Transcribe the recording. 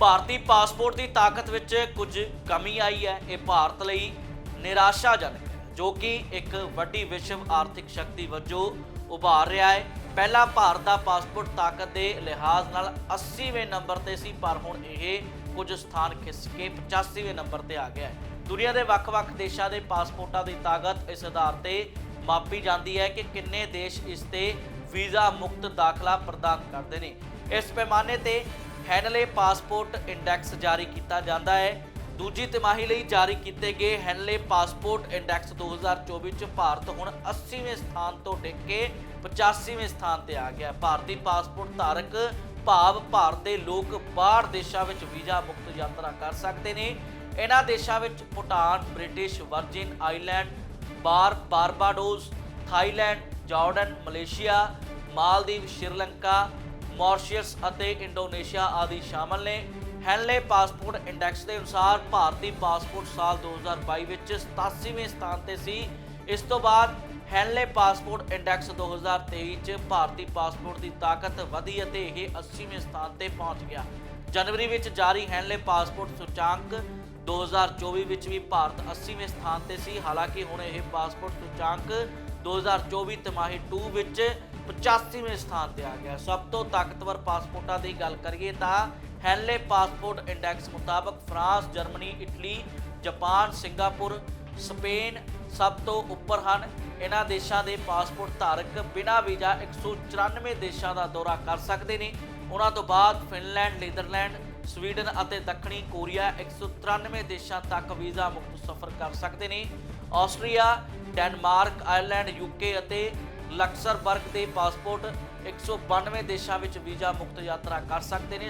ਭਾਰਤੀ passport ਦੀ ਤਾਕਤ ਵਿੱਚ ਕੁਝ ਕਮੀ ਆਈ ਹੈ। ਇਹ ਭਾਰਤ ਲਈ ਨਿਰਾਸ਼ਾਜਨਕ ਹੈ, ਜੋ ਕਿ ਇੱਕ ਵੱਡੀ ਵਿਸ਼ਵ ਆਰਥਿਕ ਸ਼ਕਤੀ ਵਜੋਂ ਉਭਾਰ ਰਿਹਾ ਹੈ। ਪਹਿਲਾਂ ਭਾਰਤ ਦਾ ਪਾਸਪੋਰਟ ਤਾਕਤ ਦੇ ਲਿਹਾਜ਼ ਨਾਲ 80ਵੇਂ ਨੰਬਰ ਤੇ ਸੀ, ਪਰ ਹੁਣ ਇਹ ਕੁਝ ਸਥਾਨ ਖਿੱਚ ਕੇ 85ਵੇਂ ਨੰਬਰ ਤੇ ਆ ਗਿਆ ਹੈ। ਦੁਨੀਆ ਦੇ ਵੱਖ-ਵੱਖ ਦੇਸ਼ਾਂ ਦੇ ਪਾਸਪੋਰਟਾਂ ਦੀ ਤਾਕਤ ਇਸ ਆਧਾਰ ਤੇ ਮਾਪੀ ਜਾਂਦੀ ਹੈ ਕਿ ਕਿੰਨੇ ਦੇਸ਼ ਇਸ ਤੇ ਵੀਜ਼ਾ ਮੁਕਤ ਦਾਖਲਾ ਪ੍ਰਦਾਨ ਕਰਦੇ ਨੇ। ਇਸ ਪੈਮਾਨੇ ਤੇ ਹੈਨਲੇ ਪਾਸਪੋਰਟ ਇੰਡੈਕਸ ਜਾਰੀ ਕੀਤਾ ਜਾਂਦਾ ਹੈ। ਦੂਜੀ ਤਿਮਾਹੀ ਲਈ ਜਾਰੀ ਕੀਤੇ ਗਏ ਹੈਨਲੇ ਪਾਸਪੋਰਟ ਇੰਡੈਕਸ 2024 ਚ ਭਾਰਤ ਹੁਣ 80ਵੇਂ ਸਥਾਨ ਤੋਂ ਡਿੱਗ ਕੇ 85ਵੇਂ ਸਥਾਨ ਤੇ ਆ ਗਿਆ। ਭਾਰਤੀ ਪਾਸਪੋਰਟ ਧਾਰਕ ਭਾਵ ਭਾਰਤ ਦੇ ਲੋਕ ਬਾਹਰ ਦੇਸ਼ਾਂ ਵਿੱਚ ਵੀਜ਼ਾ ਮੁਕਤ ਯਾਤਰਾ ਕਰ ਸਕਦੇ ਨੇ। ਇਹਨਾਂ ਦੇਸ਼ਾਂ ਵਿੱਚ ਭੂਟਾਨ, ਬ੍ਰਿਟਿਸ਼, ਵਰਜਿਨ ਆਈਲੈਂਡ ਬਾਰ, Barbados, Thailand, Jordan, Malaysia, Maldives, Sri Lanka Mauritius ਅਤੇ ਇੰਡੋਨੇਸ਼ੀਆ ਆਦਿ ਸ਼ਾਮਲ ਨੇ। ਹੈਨਲੇ ਪਾਸਪੋਰਟ ਇੰਡੈਕਸ ਦੇ ਅਨੁਸਾਰ ਭਾਰਤੀ ਪਾਸਪੋਰਟ ਸਾਲ 2022 ਵਿੱਚ 87ਵੇਂ ਸਥਾਨ ਤੇ ਸੀ। ਇਸ ਤੋਂ ਬਾਅਦ ਹੈਨਲੇ ਪਾਸਪੋਰਟ ਇੰਡੈਕਸ 2023 ਚ ਭਾਰਤੀ ਪਾਸਪੋਰਟ ਦੀ ਤਾਕਤ ਵਧੀ ਅਤੇ ਇਹ 80ਵੇਂ ਸਥਾਨ ਤੇ ਪਹੁੰਚ ਗਿਆ। ਜਨਵਰੀ ਵਿੱਚ ਜਾਰੀ ਹੈਨਲੇ ਪਾਸਪੋਰਟ ਸੂਚਾਂਕ 2024 ਵਿੱਚ ਵੀ ਭਾਰਤ 80ਵੇਂ ਸਥਾਨ ਤੇ ਸੀ। ਹਾਲਾਂਕਿ ਹੁਣ ਇਹ ਪਾਸਪੋਰਟ ਸੂਚਾਂਕ 2024 ਤਿਮਾਹੀ 2 ਵਿੱਚ 85ਵੇਂ ਸਥਾਨ ਤੇ ਆ ਗਿਆ। ਸਭ ਤੋਂ ਤਾਕਤਵਰ ਪਾਸਪੋਰਟਾਂ ਦੀ ਗੱਲ ਕਰੀਏ ਤਾਂ ਹੈਨਲੇ ਪਾਸਪੋਰਟ ਇੰਡੈਕਸ ਮੁਤਾਬਕ France, Germany, Italy, Japan, Singapore, Spain ਸਭ ਤੋਂ ਉੱਪਰ ਹਨ। ਇਹਨਾਂ ਦੇਸ਼ਾਂ ਦੇ ਪਾਸਪੋਰਟ ਧਾਰਕ ਬਿਨਾਂ ਵੀਜ਼ਾ 194 ਦੇਸ਼ਾਂ ਦਾ ਦੌਰਾ ਕਰ ਸਕਦੇ ਨੇ। ਉਹਨਾਂ ਤੋਂ ਬਾਅਦ ਫਿਨਲੈਂਡ, ਨੀਦਰਲੈਂਡ, ਸਵੀਡਨ ਅਤੇ ਦੱਖਣੀ ਕੋਰੀਆ 193 ਦੇਸ਼ਾਂ ਤੱਕ ਵੀਜ਼ਾ ਮੁਕਤ ਸਫ਼ਰ ਕਰ ਸਕਦੇ ਨੇ। ਆਸਟਰੀਆ, ਡੈਨਮਾਰਕ, ਆਇਰਲੈਂਡ ਯੂਕੇ ਅਤੇ ਲਕਸਰਬਰਗ ਦੇ ਪਾਸਪੋਰਟ 192 ਦੇਸ਼ਾਂ ਵਿੱਚ ਵੀਜ਼ਾ ਮੁਕਤ ਯਾਤਰਾ ਕਰ ਸਕਦੇ ਨੇ।